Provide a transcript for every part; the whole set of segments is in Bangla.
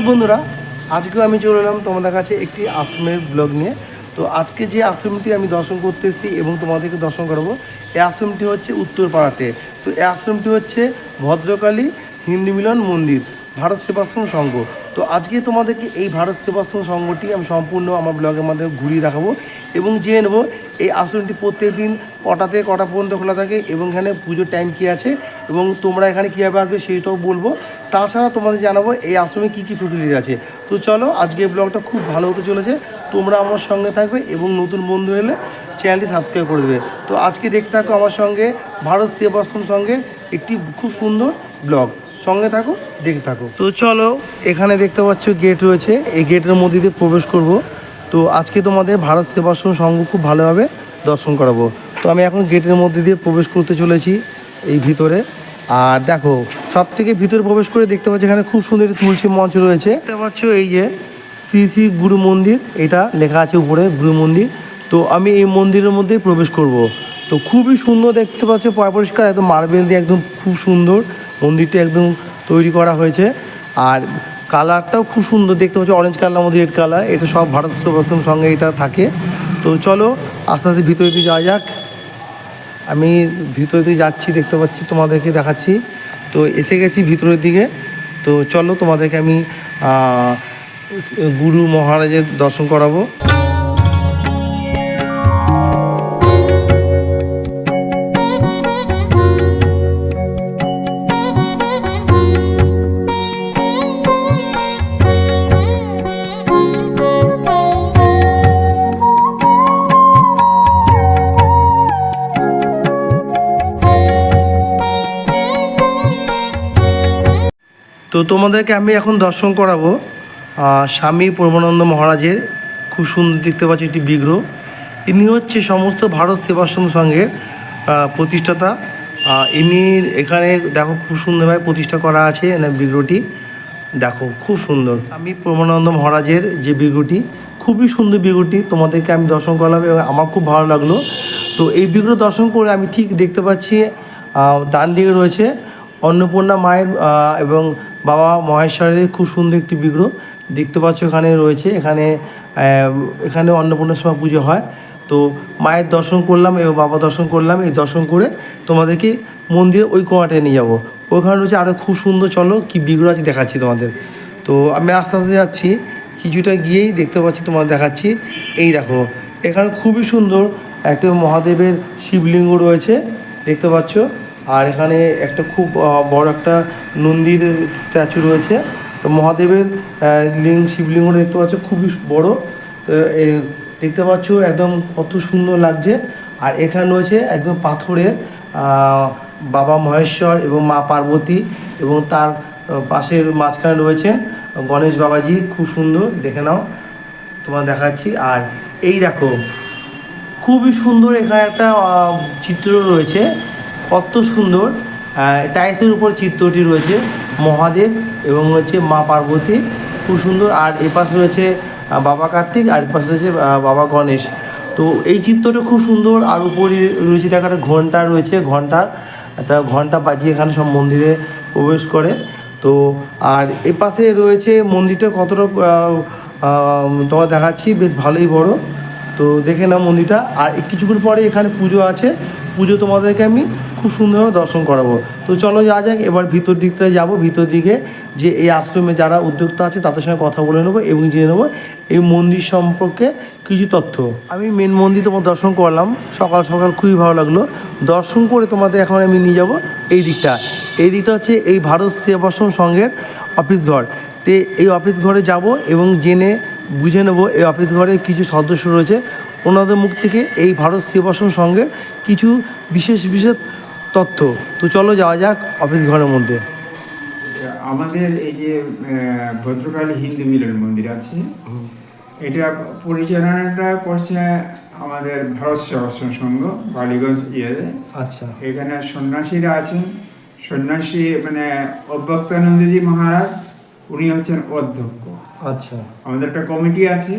সুপ্রভাত বন্ধুরা, আজকেও আমি চলে এলাম তোমাদের কাছে একটি আশ্রমের ব্লগ নিয়ে। তো আজকে যে আশ্রমটি আমি দর্শন করতে এসেছি এবং তোমাদেরকে দর্শন করাবো এই আশ্রমটি হচ্ছে উত্তরপাড়াতে। তো এই আশ্রমটি হচ্ছে ভদ্রকালী হিন্দু মিলন মন্দির, ভারত সেবাশ্রম সংঘ। তো আজকে তোমাদেরকে এই ভারত সেবাশ্রম সংঘটি আমি সম্পূর্ণ আমার ব্লগের মাধ্যমে ঘুরিয়ে দেখাবো এবং জেনে নেব এই আশ্রমটি প্রত্যেক দিন কটাতে কটা পর্যন্ত খোলা থাকে এবং এখানে পুজোর টাইম কী আছে এবং তোমরা এখানে কীভাবে আসবে সেইটাও বলব। তাছাড়া তোমাদের জানাব এই আশ্রমে কী কী ফেসিলিটি আছে। তো চলো, আজকে ব্লগটা খুব ভালো হতে চলেছে। তোমরা আমার সঙ্গে থাকবে এবং নতুন বন্ধু এলে চ্যানেলটি সাবস্ক্রাইব করে দেবে। তো আজকে দেখতে থাকো আমার সঙ্গে ভারত সেবাশ্রম সঙ্গে একটি খুব সুন্দর ব্লগ। সঙ্গে থাকো দেখতে থাকো। তো চলো, এখানে দেখতে পাচ্ছ গেট রয়েছে। এই গেটের মধ্যে দিয়ে প্রবেশ করব। তো আজকে তোমাদের ভারত সেবাশ্রম সংঘ খুব ভালোভাবে দর্শন করাবো। তো আমি এখন গেটের মধ্যে দিয়ে প্রবেশ করতে চলেছি এই ভিতরে। আর দেখো সব থেকে ভিতরে প্রবেশ করে দেখতে পাচ্ছি এখানে খুব সুন্দর তুলসী মঞ্চ রয়েছে। দেখতে পাচ্ছ এই যে শ্রী শ্রী গুরু মন্দির, এটা লেখা আছে উপরে, গুরু মন্দির। তো আমি এই মন্দিরের মধ্যে প্রবেশ করব। তো খুবই সুন্দর দেখতে পাচ্ছ পয় পরিষ্কার, একদম মার্বেল দিয়ে একদম খুব সুন্দর। মন্দিরটা একদম তৈরি করা হয়েছে। আর কালারটাও খুব সুন্দর, দেখতে পাচ্ছি অরেঞ্জ কালার মধ্যে রেড কালার এটা সব ভারত সেবাশ্রম সঙ্গে এটা থাকে। তো চলো, আস্তে আস্তে ভিতরে দিয়ে যাওয়া যাক। আমি ভিতরে দিয়ে যাচ্ছি, দেখতে পাচ্ছি, তোমাদেরকে দেখাচ্ছি। তো এসে গেছি ভিতরের দিকে। তো চলো, তোমাদেরকে আমি গুরু মহারাজের দর্শন করাবো। তো তোমাদেরকে আমি এখন দর্শন করাবো স্বামী পরমানন্দ মহারাজের খুব সুন্দর দেখতে পাচ্ছি একটি বিগ্রহ। ইনি হচ্ছে সমস্ত ভারত সেবাশ্রম সংঘের প্রতিষ্ঠাতা। ইনি এখানে দেখো খুব সুন্দরভাবে প্রতিষ্ঠা করা আছে এখানে বিগ্রহটি। দেখো, খুব সুন্দর। আমি প্রমানন্দ মহারাজের যে বিগ্রহটি, খুবই সুন্দর বিগ্রহটি তোমাদেরকে আমি দর্শন করলাম এবং আমার খুব ভালো লাগল। তো এই বিগ্রহ দর্শন করে আমি ঠিক দেখতে পাচ্ছি ডান দিকে রয়েছে। অন্নপূর্ণা মায়ের এবং বাবা মহেশ্বরের খুব সুন্দর একটি বিগ্রহ দেখতে পাচ্ছ এখানে রয়েছে। এখানে এখানে অন্নপূর্ণার সময় পুজো হয়। তো মায়ের দর্শন করলাম এবং বাবা দর্শন করলাম। এই দর্শন করে তোমাদেরকে মন্দিরে ওই কোয়াটায় নিয়ে যাব। ওখানে রয়েছে আরও খুব সুন্দর, চলো কি বিগ্রহ আছে দেখাচ্ছি তোমাদের। তো আমি আস্তে আস্তে যাচ্ছি। কিছুটা গিয়েই দেখতে পাচ্ছি, তোমাদের দেখাচ্ছি। এই দেখো, এখানে খুবই সুন্দর একটা মহাদেবের শিবলিঙ্গ রয়েছে। দেখতে পাচ্ছ? আর এখানে একটা খুব বড় একটা নন্দীর স্ট্যাচু রয়েছে। তো মহাদেবের লিঙ্গ, শিবলিঙ্গ দেখতে পাচ্ছ, খুবই বড়। তো দেখতে পাচ্ছ একদম কত সুন্দর লাগছে। আর এখানে রয়েছে একদম পাথরের বাবা মহেশ্বর এবং মা পার্বতী এবং তার পাশের মাঝখানে রয়েছেন গণেশ বাবাজি, খুব সুন্দর, দেখে নাও, তোমার দেখাচ্ছি। আর এই দেখো, খুবই সুন্দর এখানে একটা চিত্র রয়েছে। কত সুন্দর টাইসের উপর চিত্রটি রয়েছে। মহাদেব এবং হচ্ছে মা পার্বতী, খুব সুন্দর। আর এপাশে রয়েছে বাবা কার্তিক, আর এপাশে রয়েছে বাবা গণেশ। তো এই চিত্রটা খুব সুন্দর। আর উপরে রয়েছে, দেখা, একটা ঘণ্টা রয়েছে, ঘণ্টা। তা ঘণ্টা বাজিয়ে এখানে সব মন্দিরে প্রবেশ করে। তো আর এ পাশে রয়েছে মন্দিরটা কতটা তোমার দেখাচ্ছি, বেশ ভালোই বড়। তো দেখে নাও মন্দিরটা। আর কিছুক্ষণ পরে এখানে পুজো আছে। পুজো তোমাদেরকে আমি খুব সুন্দরভাবে দর্শন করাবো। তো চলো যা যাক, এবার ভিতর দিকটা যাব। ভিতর দিকে যে এই আশ্রমে যারা উদ্যোক্তা আছে, তাদের সঙ্গে কথা বলে নেব এবং জেনে নেব এই মন্দির সম্পর্কে কিছু তথ্য। আমি মেন মন্দির তোমার দর্শন করলাম। সকাল সকাল খুবই ভালো লাগল। দর্শন করে তোমাদের এখন আমি নিয়ে যাব এই দিকটা। এই দিকটা হচ্ছে এই ভারত সেবাশ্রম সংঘের অফিস ঘর। তে এই অফিস ঘরে যাব এবং জেনে বুঝে নেব এই অফিস ঘরে কিছু সদস্য রয়েছে। ওনাদের মুখ থেকে এই ভারত সেবাশ্রম সংঘের কিছু বিশেষ বিশেষ তথ্য। তো চলো যাওয়া যাক অফিস ঘরের মধ্যে। আমাদের এই যে ভদ্রকালী হিন্দু মিলন মন্দির আছে। এটা পরিচালনাটা করছে আমাদের ভারত সেবাশ্রম সংঘ বালিগঞ্জ ইয়েতে। আচ্ছা। এখানে সন্ন্যাসীরা আছেন। সন্ন্যাসী মানে অব্যক্তানন্দজি মহারাজ উনি হচ্ছেন অধ্যক্ষ। আচ্ছা। আমাদের একটা কমিটি আছে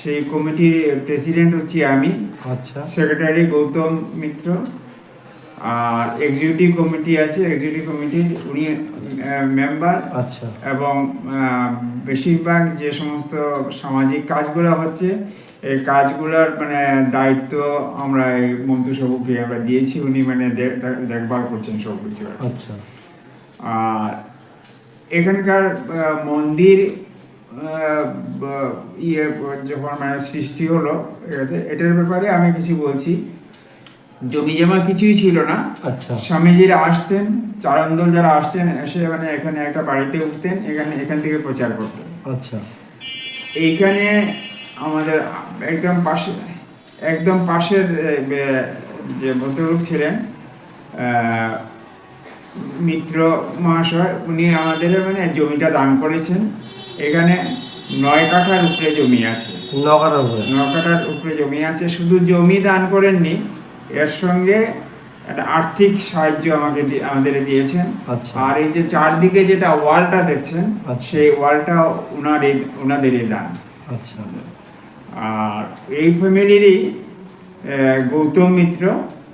সেই কমিটির প্রেসিডেন্ট হচ্ছি আমি আচ্ছা। সেক্রেটারি গৌতম মিত্র আর এক্সিকিউটিভ কমিটি আছে এক্সিকিউটিভ কমিটির উনি মেম্বার আচ্ছা। এবং বেশিরভাগ যে সমস্ত সামাজিক কাজগুলো হচ্ছে এই কাজগুলোর মানে দায়িত্ব আমরা এই মন্ত্রিসভাকে আমরা দিয়েছি উনি মানে দেখভাল করছেন সব কিছু আচ্ছা। আর এখানকার মন্দির ইয়ে যখন মানে সৃষ্টি হলো এটাতে এটার ব্যাপারে আমি কিছু বলছি। জমি জমা কিছুই ছিল না। আচ্ছা। স্বামীজিরা আসতেন চারন্দল যারা আসতেন এসে মানে এখানে একটা বাড়িতে উঠতেন এখানে এখান থেকে প্রচার করতেন। আচ্ছা। এইখানে আমাদের একদম পাশে একদম পাশের যে ভদ্রলোক ছিলেন মিত্র মহাশয় উনি আমাদের মানে জমিটা দান করেছেন। এখানে নয় কাঠার উপরে জমি আছে। নগাটা উপরে। নয় কাঠার উপরে জমি আছে শুধু জমি দান করেননি এর সঙ্গে একটা আর্থিক সাহায্য আমাকে আমাদের দিয়েছেন। আচ্ছা। আর এই যে চারদিকে যেটা ওয়ালটা দেখছেন আচ্ছা। সেই ওয়ালটা ওনারই ওনাদেরই দান। আচ্ছা। আর এই ফ্যামিলিরই গৌতম মিত্র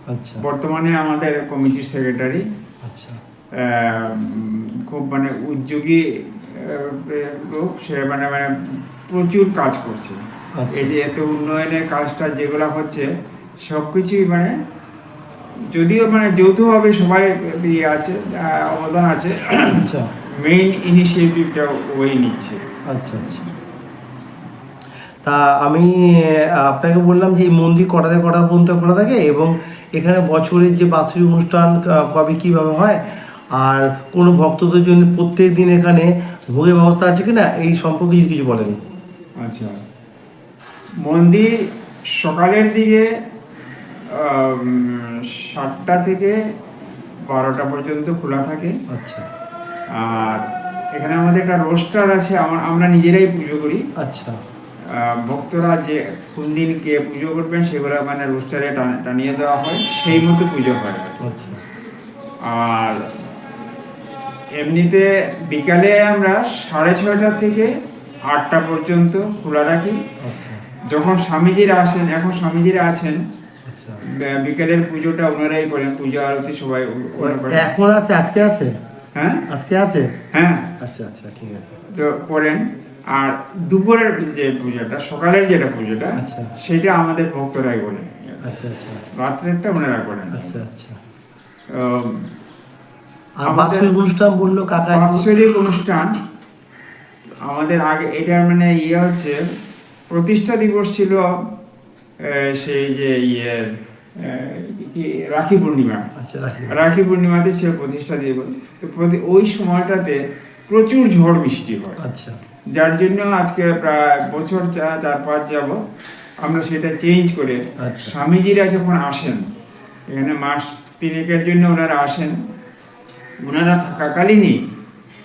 আচ্ছা। বর্তমানে আমাদের কমিটির সেক্রেটারি। আচ্ছা। খুব মানে উদ্যোগী লোক সে মানে মানে প্রচুর কাজ করছে। আচ্ছা। এই যে এত উন্নয়নের কাজটা যেগুলো হচ্ছে সব কিছুই মানে যদিও মানে যৌথভাবে সবাই ইয়ে আছে অবদান আছে আচ্ছা। মেইন ইনিশিয়েটিভটা ওই নিচ্ছে। আচ্ছা আচ্ছা। তা আমি আপনাকে বললাম যে এই মন্দির কটা থেকে কটা পর্যন্ত খোলা থাকে এবং এখানে বছরের যে বাৎসরিক অনুষ্ঠান কবে কীভাবে হয় আর কোনো ভক্তদের জন্য প্রত্যেক দিন এখানে ভোগের ব্যবস্থা আছে কি না এই সম্পর্কে যদি কিছু বলেন। আচ্ছা। মন্দির সকালের দিকে সাতটা থেকে বারোটা পর্যন্ত খোলা থাকে। আচ্ছা। আর এখানে আমাদের একটা রোস্টার আছে আমা- আমরা নিজেরাই পুজো করি। আচ্ছা। ভক্তরা যে কোন দিন কে পুজো করবেন সেগুলো মানে রোস্টারে টানিয়ে দেওয়া হয়। সেই মতো পুজো হয়। আচ্ছা। আর এমনিতে বিকালে আমরা সাড়ে ছয়টা থেকে আটটা পর্যন্ত খোলা রাখি। আচ্ছা। যখন স্বামীজিরা আসেন এখন স্বামীজিরা আছেন আচ্ছা। বিকেলের পুজোটা ওনারাই করেন পুজো আরতি সবাই। এখন আছে? আজকে আছে? হ্যাঁ। আজকে আছে? হ্যাঁ। আচ্ছা আচ্ছা ঠিক আছে। তো করেন। আর দুপুরের যে পুজোটা সকালের যেটা পুজোটা আচ্ছা। সেটা আমাদের ভক্তরাই করেন। আচ্ছা আচ্ছা। রাত্রেরটা ওনারা করেন। আচ্ছা আচ্ছা। আর বাৎসরিক অনুষ্ঠান বলল কাকা বাৎসরিক অনুষ্ঠান। আমাদের আগে এটার মানে ইয়ে হচ্ছে প্রতিষ্ঠা দিবস ছিল সেই যে ইয়ে কি রাখি পূর্ণিমা। আচ্ছা রাখি পূর্ণিমাতে ছিল প্রতিষ্ঠা দিবস। ওই সময়টাতে প্রচুর ঝড় বৃষ্টি হয়। আচ্ছা। যার জন্য আজকে প্রায় বছর চার পাঁচ যাব আমরা সেটা চেঞ্জ করে আচ্ছা। স্বামীজিরা যখন আসেন এখানে মাস তিনেকের জন্য ওনারা আসেন ওনারা থাকাকালীনই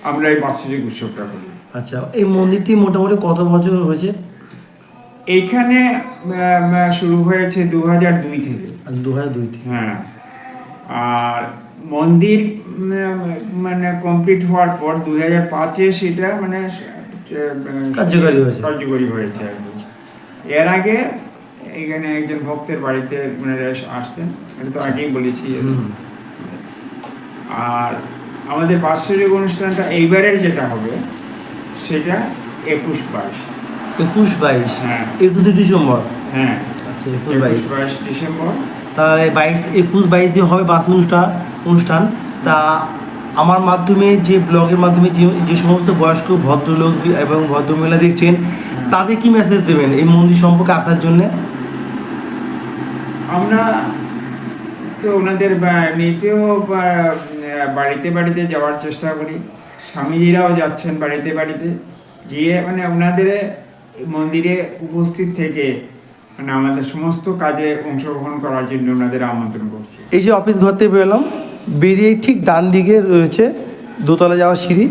আমরা এই বাৎসরিক উৎসবটা করি। আচ্ছা এই মন্দিরটি মোটামুটি কত বছর হয়েছে? এইখানে শুরু হয়েছে দু হাজার দুই থেকে। দু হাজার দুই থেকে। হ্যাঁ। আর মন্দির মানে কমপ্লিট হওয়ার পর দুই হাজার পাঁচে সেটা মানে কার্যকারী হয়েছে। কার্যকরী হয়েছে কি। এর আগে এখানে একজন ভক্তের বাড়িতে মানে আসতেন। এটা তো আগেই বলেছি। আর আমাদের বাৎসরিক অনুষ্ঠানটা এইবারের যেটা হবে সেটা একুশ বাইশ। একুশ বাইশ? হ্যাঁ। একুশে ডিসেম্বর? হ্যাঁ। আচ্ছা একুশ বাইশ। বাইশ ডিসেম্বর। তাহলে বাইশ একুশ বাইশে হবে বাস অনুষ্ঠান অনুষ্ঠান। তা আমার মাধ্যমে যে ব্লগের মাধ্যমে যে যে সমস্ত বয়স্ক ভদ্রলোক এবং ভদ্রমহিলা দেখছেন তাদের কি মেসেজ দেবেন এই মন্দির সম্পর্কে আসার জন্যে? আমরা তো ওনাদের এমনিতেও বাড়িতে বাড়িতে যাওয়ার চেষ্টা করি, স্বামীজিরাও যাচ্ছেন বাড়িতে বাড়িতে, গিয়ে মানে ওনাদের মন্দিরে উপস্থিত থেকে মানে আমাদের সমস্ত কাজে অংশগ্রহণ করার জন্য ওনাদের আমন্ত্রণ করছি। এই যে অফিস ঘর থেকে বেরোলাম, বেরিয়ে ঠিক ডান দিকে রয়েছে দোতলা যাওয়ার সিঁড়ি।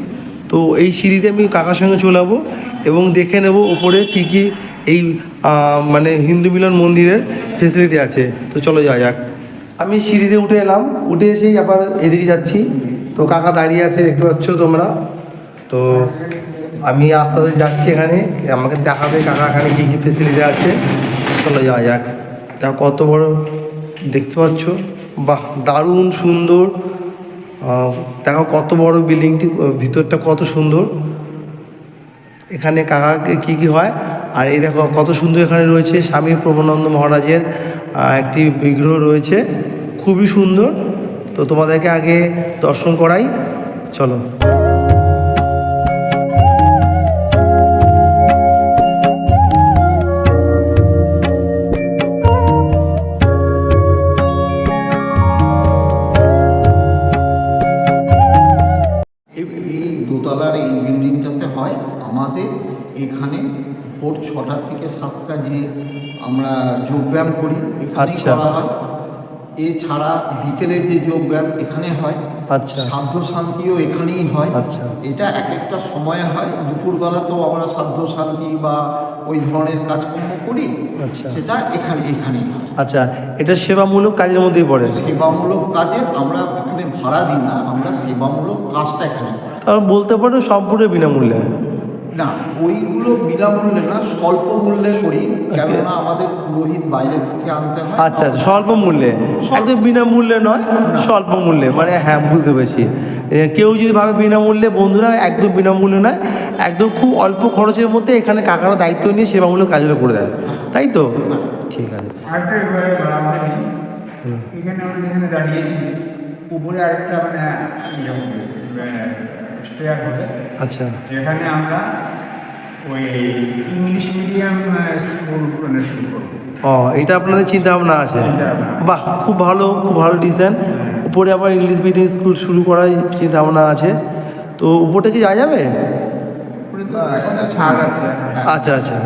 তো এই সিঁড়িতে আমি কাকার সঙ্গে চলে যাব এবং দেখে নেব ওপরে কী কী এই মানে হিন্দু মিলন মন্দিরের ফেসিলিটি আছে। তো চলো যাওয়া যাক। আমি সিঁড়িতে উঠে এলাম, উঠে এসেই আবার এদিকে যাচ্ছি। তো কাকা দাঁড়িয়ে আছে, দেখতে পাচ্ছ তোমরা? তো আমি আস্তে আস্তে যাচ্ছি এখানে, আমাকে দেখাবে কাকা এখানে কী কী ফেসিলিটি আছে। চলো যাওয়া যাক। তা কত বড় দেখতে পাচ্ছ? বাহ, দারুণ সুন্দর। দেখো কত বড় বিল্ডিংটি ভিতরটা কত সুন্দর। এখানে কাকাকে কী কী হয়? আর এই দেখো কত সুন্দর এখানে রয়েছে স্বামী প্রবনানন্দ মহারাজের একটি বিগ্রহ রয়েছে। খুবই সুন্দর। তো তোমাদেরকে আগে দর্শন করাই। চলো। ছটা থেকে সাতটা যে আমরা যোগব্যায়াম করি এখানেই আচ্ছা। করা হয় এছাড়া বিকেলে যে যোগব্যায়াম এখানে হয় আচ্ছা। সাধ্য শান্তিও এখানেই হয় আচ্ছা। এটা এক একটা সময় হয় দুপুরবেলা তো আমরা সাধ্য শান্তি বা ওই ধরনের কাজকর্ম করি আচ্ছা। সেটা এখানে এখানেই হয় আচ্ছা এটা সেবামূলক কাজের মধ্যেই পড়ে সেবামূলক কাজে আমরা এখানে ভাড়া দিই না আমরা সেবামূলক কাজটা এখানে তার বলতে পারো সম্পূর্ণ বিনামূল্যে না ওইগুলো বিনামূল্যে না স্বল্প মূল্যে করি কেননা আমাদের পুরোহিত বাইরে থেকে আনতে হয়। আচ্ছা আচ্ছা স্বল্প মূল্যে একদম বিনামূল্যে নয় স্বল্প মূল্যে মানে হ্যাঁ বুঝতে পেরেছি। কেউ যদি ভাবে বিনামূল্যে বন্ধুরা একদম বিনামূল্যে নয় একদম খুব অল্প খরচের মধ্যে এখানে কাকারা দায়িত্ব নিয়ে সেবামূলক কাজগুলো করে দেয়। তাই তো? ঠিক আছে। এখানে আমরা যেখানে দাঁড়িয়েছি উপরে আরেকটা মানে স্টেয়ার হবে। আচ্ছা। যেখানে আমরা ওই ইংলিশ মিডিয়াম স্কুল শুরু করব। ও এটা আপনাদের চিন্তা ভাবনা আছে বাহ খুব ভালো খুব ভালো ডিজাইন উপরে আবার ইংলিশ মিডিয়াম স্কুল শুরু করার চিন্তা ভাবনা আছে। তো উপরটা কি যাওয়া যাবে? উপরে আচ্ছা আচ্ছা।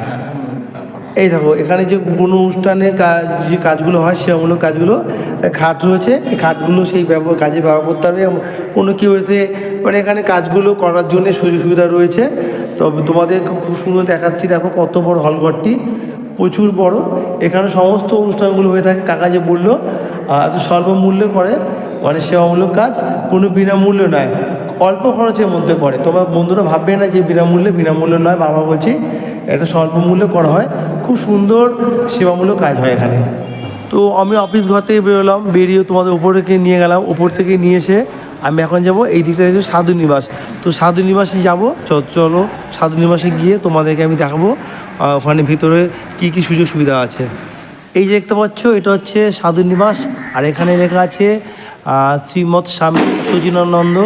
এই দেখো, এখানে যে কোনো অনুষ্ঠানে কাজ যে কাজগুলো হয় সেমূলক কাজগুলো খাট রয়েছে। এই খাটগুলো সেই ব্যবহার কাজে ব্যবহার করতে হবে কোনো কেউ এসে মানে এখানে কাজগুলো করার জন্য সুযোগ সুবিধা রয়েছে। তবে তোমাদের খুব সুন্দর দেখাচ্ছি, দেখো কত বড় হলঘরটি প্রচুর বড়। এখানে সমস্ত অনুষ্ঠানগুলো হয়ে থাকে, কাকা যে বলল এত স্বল্প মূল্যে করে মানে সেবামূলক কাজ, কোনো বিনামূল্য নয়। অল্প খরচের মধ্যে করে। তোমার বন্ধুরা ভাববে না যে বিনামূল্যে বিনামূল্যে নয়, বাবা বলছি, এটা স্বল্প মূল্যে করা হয়। খুব সুন্দর সেবামূলক কাজ হয় এখানে। তো আমি অফিস ঘর থেকে বেরোলাম, বেরিয়ে তোমাদের উপরকে নিয়ে গেলাম, উপর থেকে নিয়ে এসে আমি এখন যাব এই দিকটা দেখো সাধু নিবাস। তো সাধু নিবাসে যাব চলো সাধু নিবাসে গিয়ে তোমাদেরকে আমি দেখাবো ওখানে ভিতরে কি কি সুযোগ সুবিধা আছে। এই যে দেখতে পাচ্ছ, এটা হচ্ছে সাধু নিবাস, আর এখানে লেখা আছে শ্রীমৎ স্বামী সচিনানন্দ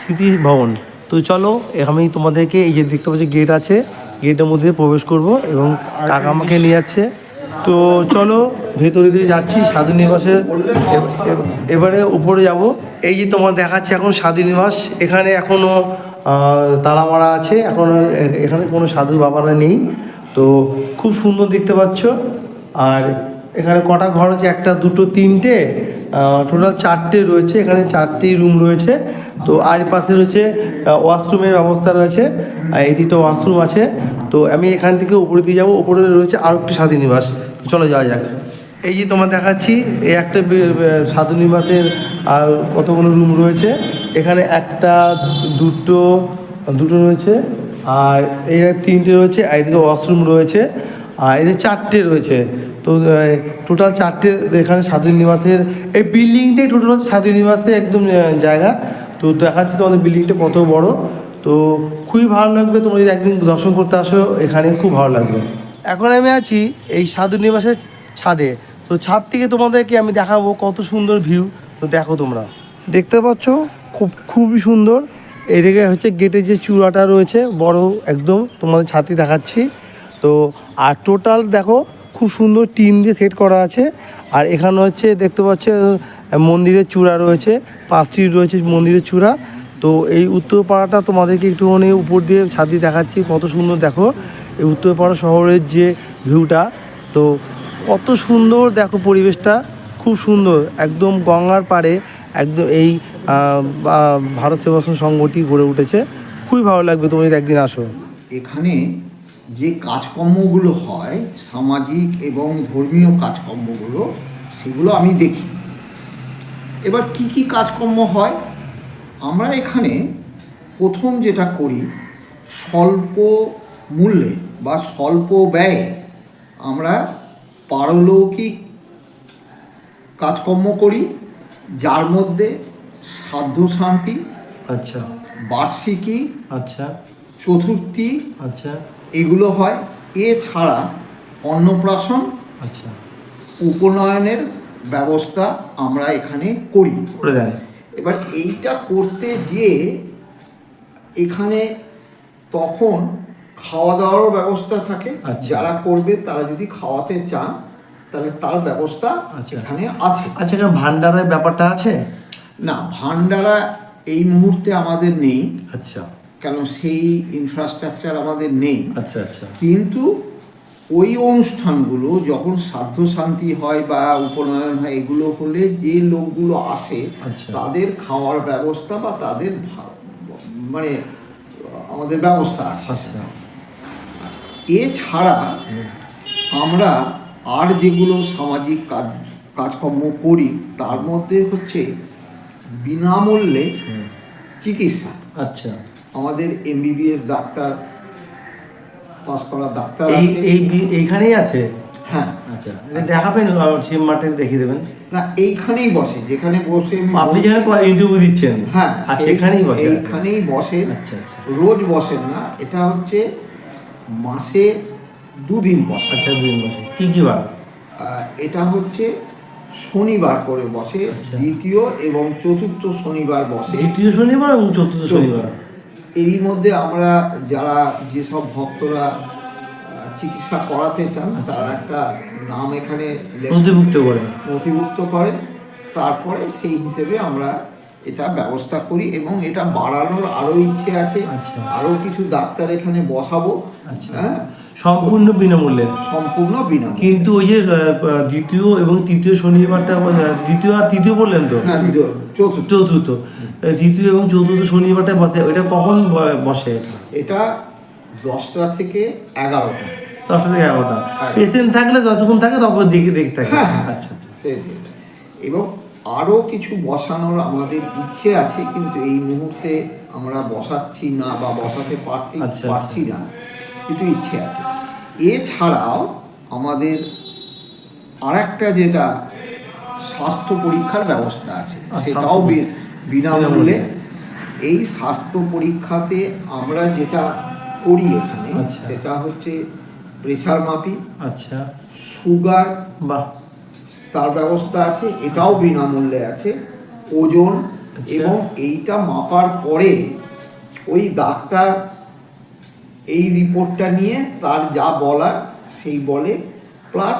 স্মৃতি ভবন। তো চলো আমি তোমাদেরকে এই যে দেখতে পাচ্ছি, গেট আছে গেটের মধ্যে প্রবেশ করব এবং কাকা আমাকে নিয়ে যাচ্ছে। তো চলো, ভেতরে দিয়ে যাচ্ছি, সাধু নিবাসের এ- এ- এবারে উপরে যাব। এই যে তোমার দেখাচ্ছে এখন সাধু নিবাস, এখানে এখনও তালা মারা আছে এখনও এখানে কোনো সাধু বাবারা নেই। তো খুব সুন্দর দেখতে পাচ্ছ। আর এখানে কটা ঘর আছে? একটা, দুটো, তিনটে টোটাল চারটে রয়েছে। এখানে চারটি রুম রয়েছে। তো আর পাশে রয়েছে ওয়াশরুমের ব্যবস্থা রয়েছে এই দিকটা ওয়াশরুম আছে। তো আমি এখান থেকে উপরে দিয়ে যাব, উপরে রয়েছে আরও একটি স্বাধীন নিবাস। চলো যাওয়া যাক। এই যে তোমার দেখাচ্ছি, এই একটা সাধু নিবাসের আর কতগুলো রুম রয়েছে। এখানে একটা, দুটো দুটো রয়েছে, আর এই তিনটে রয়েছে এদিকে ওয়াশরুম রয়েছে, আর এদের চারটে রয়েছে। তো টোটাল চারটে এখানে সাধু নিবাসের, এই বিল্ডিংটাই টোটাল হচ্ছে সাধু নিবাসের একদম জায়গা। তো দেখাচ্ছি তোমাদের বিল্ডিংটা কত বড়? তো খুবই ভালো লাগবে, তোমরা যদি একদিন দর্শন করতে আসো, এখানে খুব ভালো লাগবে। এখন আমি আছি এই সাধু নিবাসের ছাদে। তো ছাদ থেকে তোমাদেরকে আমি দেখাবো কত সুন্দর ভিউ তো দেখো তোমরা। দেখতে পাচ্ছ? খুব, খুবই সুন্দর। এদিকে হচ্ছে গেটে যে চূড়াটা রয়েছে, বড় একদম তোমাদের ছাতি দেখাচ্ছি। তো আর টোটাল দেখো খুব সুন্দর টিন দিয়ে সেট করা আছে। আর এখানে হচ্ছে দেখতে পাচ্ছ, মন্দিরের চূড়া রয়েছে, পাঁচটি রয়েছে মন্দিরের চূড়া। তো এই উত্তরপাড়াটা তোমাদেরকে একটুখানি উপর দিয়ে ছাদি দেখাচ্ছি, কত সুন্দর দেখো। এই উত্তরপাড়া শহরের যে ভিউটা, তো কত সুন্দর দেখো পরিবেশটা, খুব সুন্দর। একদম গঙ্গার পাড়ে একদম এই ভারত সেবাশ্রম সংঘটি গড়ে উঠেছে। খুবই ভালো লাগবে তুমি যদি একদিন আসো। এখানে যে কাজকর্মগুলো হয় সামাজিক এবং ধর্মীয় কাজকর্মগুলো সেগুলো আমি দেখি। এবার কি কি কাজকর্ম হয়? আমরা এখানে প্রথম যেটা করি স্বল্প মূল্যে বা স্বল্প ব্যয়ে আমরা পারলৌকিক কাজকর্ম করি যার মধ্যে সাধ্য শান্তি আচ্ছা। বার্ষিকী আচ্ছা। চতুর্থী আচ্ছা। এগুলো হয়। এছাড়া অন্নপ্রাশন আচ্ছা। উপনয়নের ব্যবস্থা আমরা এখানে করি। করে দেন। এবার এইটা করতে গিয়ে এখানে তখন খাওয়া দাওয়ারও ব্যবস্থা থাকে। আচ্ছা। যারা করবে তারা যদি খাওয়াতে চান তাহলে তার ব্যবস্থা আচ্ছা। এখানে আছে। আচ্ছা এখানে ভান্ডারের ব্যাপারটা আছে? না ভান্ডারা এই মুহূর্তে আমাদের নেই। আচ্ছা। কেন সেই ইনফ্রাস্ট্রাকচার আমাদের নেই। আচ্ছা আচ্ছা। কিন্তু ওই অনুষ্ঠানগুলো যখন সাধ্য শান্তি হয় বা উপনয়ন হয় এগুলো হলে যে লোকগুলো আসে আচ্ছা। তাদের খাওয়ার ব্যবস্থা বা তাদের মানে আমাদের ব্যবস্থা আছে। আচ্ছা। এছাড়া আমরা আর যেগুলো সামাজিক কাজ কাজকর্ম করি তার মধ্যে হচ্ছে বিনামূল্যে চিকিৎসা। আচ্ছা। আমাদের এমবিবিএস ডাক্তার পাস করা ডাক্তার এই এই এইখানেই আছে? হ্যাঁ। আচ্ছা দেখাবেন সিম দেখিয়ে দেবেন। না এইখানেই বসে যেখানে বসে আপনি যেখানে ইন্টারভিউ দিচ্ছেন। হ্যাঁ আচ্ছা এখানেই বসে। এইখানেই বসেন আচ্ছা আচ্ছা। রোজ বসেন না এটা হচ্ছে মাসে দুদিন বসে। আচ্ছা দুদিন বসে। কি কি বার? এটা হচ্ছে শনিবার করে বসে আচ্ছা। দ্বিতীয় এবং চতুর্থ শনিবার বসে। দ্বিতীয় শনিবার এবং চতুর্থ। শনিবার। এরই মধ্যে আমরা যারা যেসব ভক্তরা চিকিৎসা করাতে চান আচ্ছা। তারা একটা নাম এখানে নথিভুক্ত করে নথিভুক্ত করেন। তারপরে সেই হিসেবে আমরা এটা ব্যবস্থা করি এবং এটা বাড়ানোর আরও ইচ্ছে আছে। আচ্ছা। আরও কিছু ডাক্তার এখানে বসাবো। আচ্ছা। হ্যাঁ? সম্পূর্ণ বিনামূল্যে? সম্পূর্ণ বিনামূল্যে। কিন্তু ওই যে দ্বিতীয় এবং তৃতীয় শনিবারটা দ্বিতীয় আর তৃতীয় বললেন তো? চতুর্থ। দ্বিতীয় এবং চতুর্থ শনিবারটা বসে ওইটা কখন বসে? এটা দশটা থেকে এগারোটা। দশটা থেকে এগারোটা। হ্যাঁ। পেশেন্ট থাকলে যতক্ষণ থাকে তখন দেখে দেখতে থাকে। হ্যাঁ, হ্যাঁ। আচ্ছা আচ্ছা। এবং আরও কিছু বসানোর আমাদের ইচ্ছে আছে কিন্তু এই মুহূর্তে আমরা বসাচ্ছি না বা বসাতে পারছি আচ্ছা, পারছি না কিন্তু ইচ্ছে আছে। এছাড়াও আমাদের আরেকটা যেটা স্বাস্থ্য পরীক্ষার ব্যবস্থা আছে। সেটাও বিনামূল্যে বিনামূল্যে। এই স্বাস্থ্য পরীক্ষাতে আমরা যেটা করি এখানে আচ্ছা। সেটা হচ্ছে প্রেশার মাপি আচ্ছা। সুগার বা তার ব্যবস্থা আছে এটাও বিনামূল্যে আছে। ওজন আচ্ছা। এবং এইটা মাপার পরে ওই ডাক্তার এই রিপোর্টটা নিয়ে তার যা বলার সেই বলে। প্লাস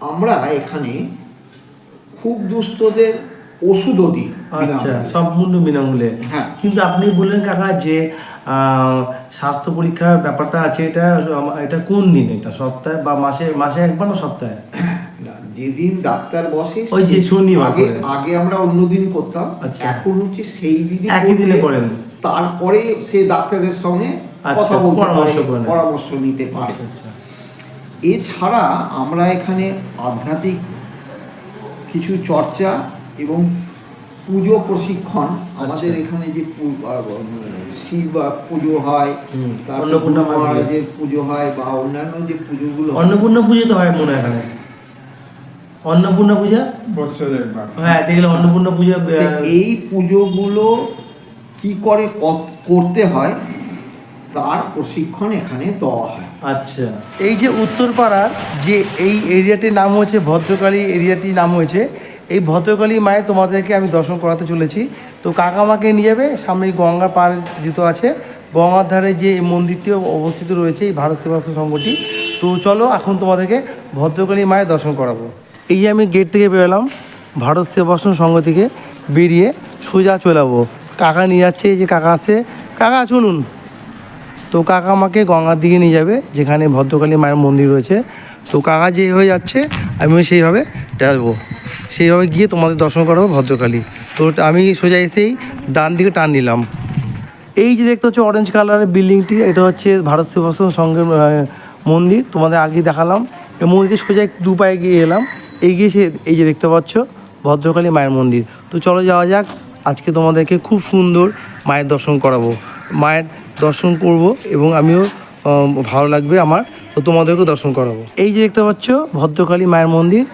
আমরা এখানে খুব দুস্থদের ওষুধও দিই আচ্ছা। সম্পূর্ণ বিনামূল্যে হ্যাঁ। কিন্তু আপনি বললেন কাকা যে স্বাস্থ্য পরীক্ষার ব্যাপারটা আছে এটা এটা কোন দিন এটা সপ্তাহে বা মাসে মাসে একবার না সপ্তাহে যেদিন ডাক্তার বসে ওই যে শনিবার আগে আগে আমরা অন্য দিন করতাম আচ্ছা। এখন হচ্ছে সেই দিনই একই দিনে করেন। তারপরে সে ডাক্তারের সঙ্গে আচ্ছা, কথা বলতে পরামর্শ পারে পরামর্শ নিতে পারে আচ্ছা এছাড়া আমরা এখানে আধ্যাত্মিক কিছু চর্চা এবং পুজো প্রশিক্ষণ আমাদের আচ্ছা। এখানে যে শিব পুজো হয় অন্নপূর্ণা। মহারাজের পুজো। হয় বা অন্যান্য যে পুজোগুলো অন্নপূর্ণা পুজো তো হয় মনে হয় এখানে। অন্নপূর্ণা পূজা? বছরে হ্যাঁ দেখলে অন্নপূর্ণা পূজা এই পুজোগুলো কি করে করতে হয় তার প্রশিক্ষণ এখানে দেওয়া হয়। আচ্ছা। এই যে উত্তরপাড়ার যে এই এরিয়াটির নাম হয়েছে ভদ্রকালী এরিয়াটির নাম হয়েছে, এই ভদ্রকালী মায়ের তোমাদেরকে আমি দর্শন করাতে চলেছি। তো কাকামাকে নিয়ে যাবে, সামনে গঙ্গা পার দিত আছে, গঙ্গার ধারে যে মন্দিরটি অবস্থিত রয়েছে, এই ভারত সেবাশ্রম সংঘটি। তো চলো এখন তোমাদেরকে ভদ্রকালী মায়ের দর্শন করাবো। এই যে আমি গেট থেকে বেরোলাম, ভারত সেবাশ্রম সংঘ থেকে বেরিয়ে সোজা চলে যাব। কাকা নিয়ে যাচ্ছে, এই যে কাকা আছে কাকা, চলুন। তো কাকা আমাকে গঙ্গার দিকে নিয়ে যাবে, যেখানে ভদ্রকালী মায়ের মন্দির রয়েছে। তো কাকা যেভাবে যাচ্ছে, আমিও সেইভাবে যাব। সেইভাবে গিয়ে তোমাদের দর্শন করাবো ভদ্রকালী। তো আমি সোজা এসেই ডান দিকে টান নিলাম। এই যে দেখতে হচ্ছে অরেঞ্জ কালারের বিল্ডিংটি, এটা হচ্ছে ভারত সেবাশ্রম সংঘের মন্দির। তোমাদের আগে দেখালাম। এই মন্দিরে সোজা দু পায়ে গিয়ে এলাম। এগিয়ে সে এই যে দেখতে পাচ্ছ, ভদ্রকালী মায়ের মন্দির। তো চলো যাওয়া যাক, আজকে তোমাদেরকে খুব সুন্দর মায়ের দর্শন করাবো। মায়ের দর্শন করব এবং আমিও ভালো লাগবে আমার তো তোমাদেরকেও দর্শন করাবো। এই যে দেখতে পাচ্ছ, ভদ্রকালী মায়ের মন্দির।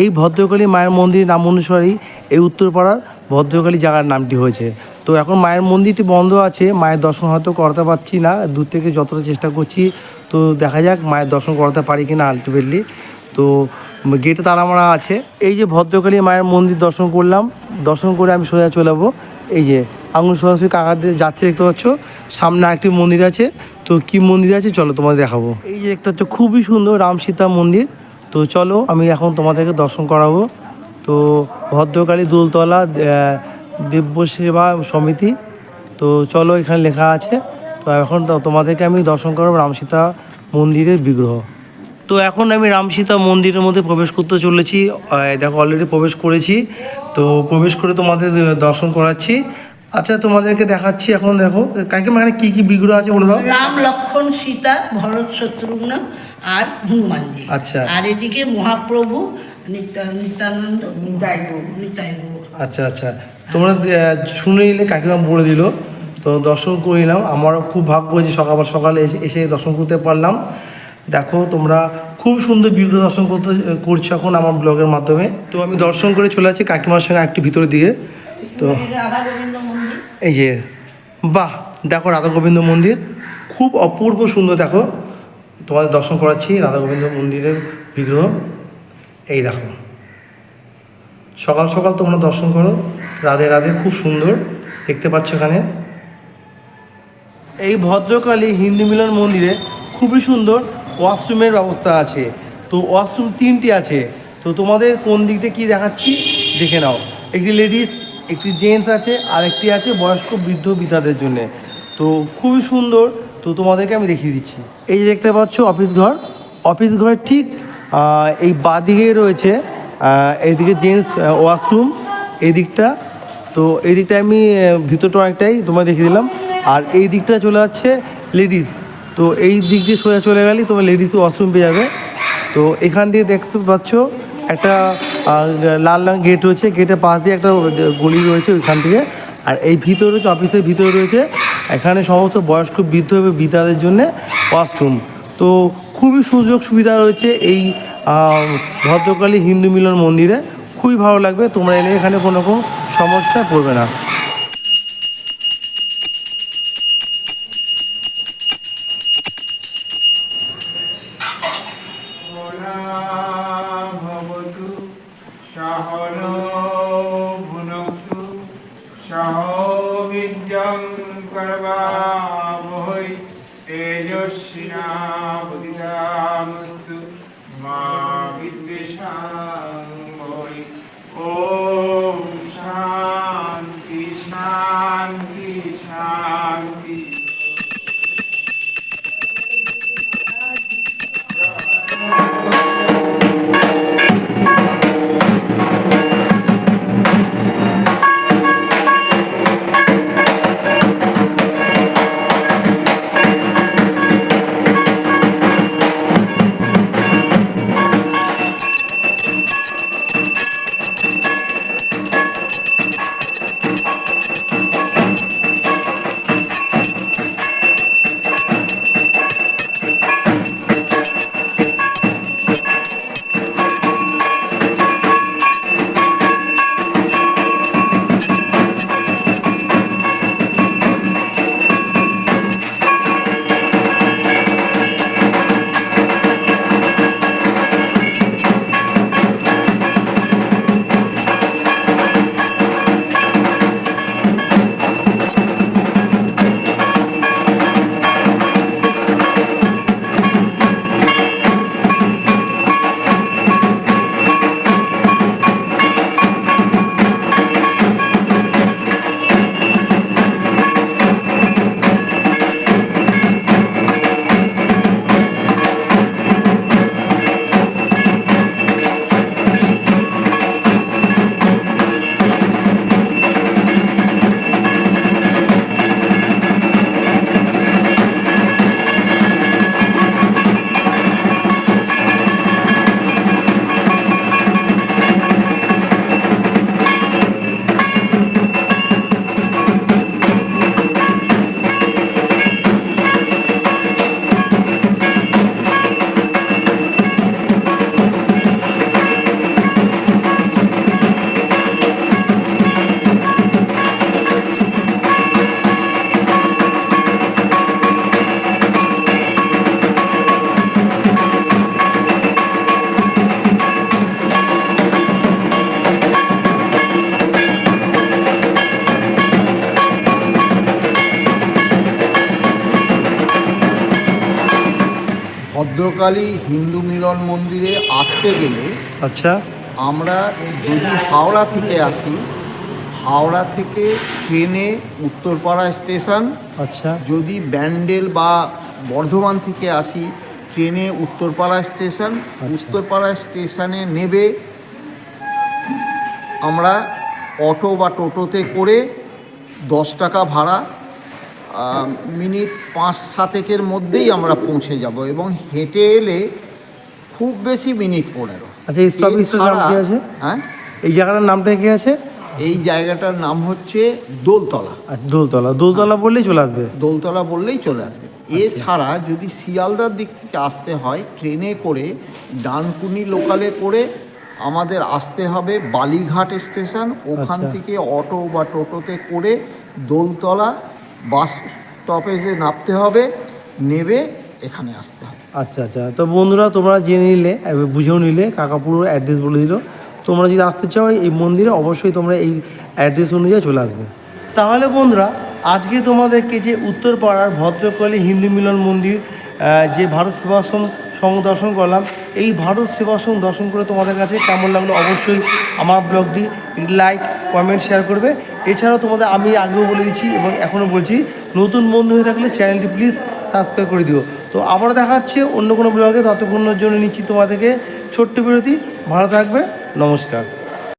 এই ভদ্রকালী মায়ের মন্দির নাম অনুসারেই এই উত্তরপাড়ার ভদ্রকালী জায়গার নামটি হয়েছে। তো এখন মায়ের মন্দিরটি বন্ধ আছে, মায়ের দর্শন হয়তো করতে পারছি না, দূর থেকে যতটা চেষ্টা করছি, তো দেখা যাক মায়ের দর্শন করাতে পারি কি না আলটিমেটলি তো গেটে তালা মারা আছে। এই যে ভদ্রকালী মায়ের মন্দির দর্শন করলাম, দর্শন করে আমি সোজা চলে যাব। এই যে আঙুল সরাসরি কাকাদের যাচ্ছে দেখতে পাচ্ছ। সামনে একটি মন্দির আছে। তো কি মন্দির আছে? চলো তোমাদের দেখাবো। এই যে দেখতে পাচ্ছ, খুবই সুন্দর রাম সীতা মন্দির। তো চলো, আমি এখন তোমাদেরকে দর্শন করাবো। তো ভদ্রকালী দোলতলা দিব্য সেবা সমিতি। তো চলো, এখানে লেখা আছে। তো এখন তোমাদেরকে আমি দর্শন করাবো রাম সীতা মন্দিরের বিগ্রহ। তো এখন আমি রাম সীতা মন্দিরের মধ্যে প্রবেশ করতে চলেছি। দেখো অলরেডি প্রবেশ করেছি। তো প্রবেশ করে তোমাদের দর্শন করাচ্ছি। আচ্ছা তোমাদেরকে দেখাচ্ছি এখন দেখো কাকিমা মানে কী কী বিগ্রহ আছে বলে দাও। রাম লক্ষণ সীতা ভরত শত্রুঘ্ন আর হনুমানজি। আচ্ছা। আর এদিকে মহাপ্রভু নিত্যা- নিত্যানন্দ নিতাই নিতাই আচ্ছা আচ্ছা। তোমরা শুনে নিলে কাকিমা বলে দিল। তো দর্শন করে নিলাম। আমারও খুব ভাগ্য যে সকাল সকালে এসে এসে দর্শন করতে পারলাম। দেখো তোমরা খুব সুন্দর বিগ্রহ দর্শন করতে করছ এখন আমার ব্লগের মাধ্যমে। তো আমি দর্শন করে চলে যাচ্ছি কাকিমার সঙ্গে একটু ভিতরের দিকে। তো এই যে, বাহ, দেখো রাধা গোবিন্দ মন্দির, খুব অপূর্ব সুন্দর, দেখো, তোমাদের দর্শন করাচ্ছি রাধা গোবিন্দ মন্দিরের বিগ্রহ। এই দেখো, সকাল সকাল তোমরা দর্শন করো, রাধে রাধে, খুব সুন্দর, দেখতে পাচ্ছ এখানে। এই ভদ্রকালী হিন্দু মিলন মন্দিরে খুবই সুন্দর ওয়াশরুমের ব্যবস্থা আছে। তো ওয়াশরুম তিনটি আছে, তো তোমাদের কোন দিক থেকে কী দেখাচ্ছি, দেখে নাও। একটি লেডিস একটি জেন্টস আছে আর একটি আছে বয়স্ক বৃদ্ধ বৃদ্ধাদের জন্যে। তো খুবই সুন্দর, তো তোমাদেরকে আমি দেখিয়ে দিচ্ছি। এই যে দেখতে পাচ্ছ অফিস ঘর, অফিস ঘরের ঠিক এই বাদিকেই রয়েছে এইদিকে জেন্টস ওয়াশরুম এই দিকটা তো এই দিকটা আমি ভিতরটা অনেকটাই তোমায় দেখিয়ে দিলাম। আর এই দিকটা চলে যাচ্ছে লেডিস। তো এই দিক দিয়ে সোজা চলে গেলেই তোমার লেডিস ওয়াশরুম পেয়ে যাবে। তো এখান দিয়ে দেখতে পাচ্ছ একটা লাল রঙ গেট রয়েছে। গেটের পাশ দিয়ে একটা গলি রয়েছে ওইখান থেকে। আর এই ভিতরে রয়েছে অফিসের ভিতরে রয়েছে, এখানে সমস্ত বয়স্ক বৃদ্ধ এবং বৃদ্ধাদের জন্যে ওয়াশরুম তো খুবই সুযোগ সুবিধা রয়েছে এই ভদ্রকালী হিন্দু মিলন মন্দিরে। খুবই ভালো লাগবে, তোমরা এলে এখানে কোনো রকম সমস্যায় পড়বে না। ভদ্রকালী হিন্দু মিলন মন্দিরে আসতে গেলে আচ্ছা। আমরা যদি হাওড়া থেকে আসি হাওড়া থেকে ট্রেনে উত্তরপাড়া স্টেশন আচ্ছা। যদি ব্যান্ডেল বা বর্ধমান থেকে আসি ট্রেনে উত্তরপাড়া স্টেশন উত্তরপাড়া স্টেশনে নেবে আমরা অটো বা টোটোতে করে দশ টাকা ভাড়া মিনিট পাঁচ সাতেকের মধ্যেই আমরা পৌঁছে যাব এবং হেঁটে এলে খুব বেশি মিনিট পনেরো আচ্ছা এই স্টপেজটার নাম কি আছে? হ্যাঁ? এই জায়গাটার নামটা কি আছে? এই জায়গাটার নাম হচ্ছে দোলতলা। আচ্ছা দোলতলা। দোলতলা বললেই চলে আসবে। দোলতলা বললেই চলে আসবে। এছাড়া যদি শিয়ালদার দিক থেকে আসতে হয় ট্রেনে করে ডানকুনি লোকালে করে আমাদের আসতে হবে বালিঘাট স্টেশন। ওখান আচ্ছা। থেকে অটো বা টোটোতে করে দোলতলা বাস স্টপেজে নামতে হবে, নেবে, এখানে আসতে হবে। আচ্ছা আচ্ছা। তো বন্ধুরা, তোমরা জেনে নিলে বুঝেও নিলে কাকাপুর অ্যাড্রেস বলে দিল। তোমরা যদি আসতে চাও এই মন্দিরে, অবশ্যই তোমরা এই অ্যাড্রেস অনুযায়ী চলে আসবে। তাহলে বন্ধুরা, আজকে তোমাদেরকে যে উত্তরপাড়ার ভদ্রকালী হিন্দু মিলন মন্দির যে ভারত সেবাশ্রম সংঘ দর্শন করলাম। এই ভারত সেবাশ্রম দর্শন করে তোমাদের কাছে কেমন লাগল অবশ্যই আমার ব্লগটি লাইক কমেন্ট শেয়ার করবে। এছাড়াও তোমাদের আমি আগেও বলে দিচ্ছি এবং এখনও বলছি, নতুন বন্ধু হয়ে থাকলে চ্যানেলটি প্লিজ সাবস্ক্রাইব করে দিও। তো আবার দেখাচ্ছে অন্য কোনো ব্লগে ততক্ষণের জন্য নিচ্ছি তোমাদেরকে ছোট্ট বিরতি। ভালো থাকবে, নমস্কার।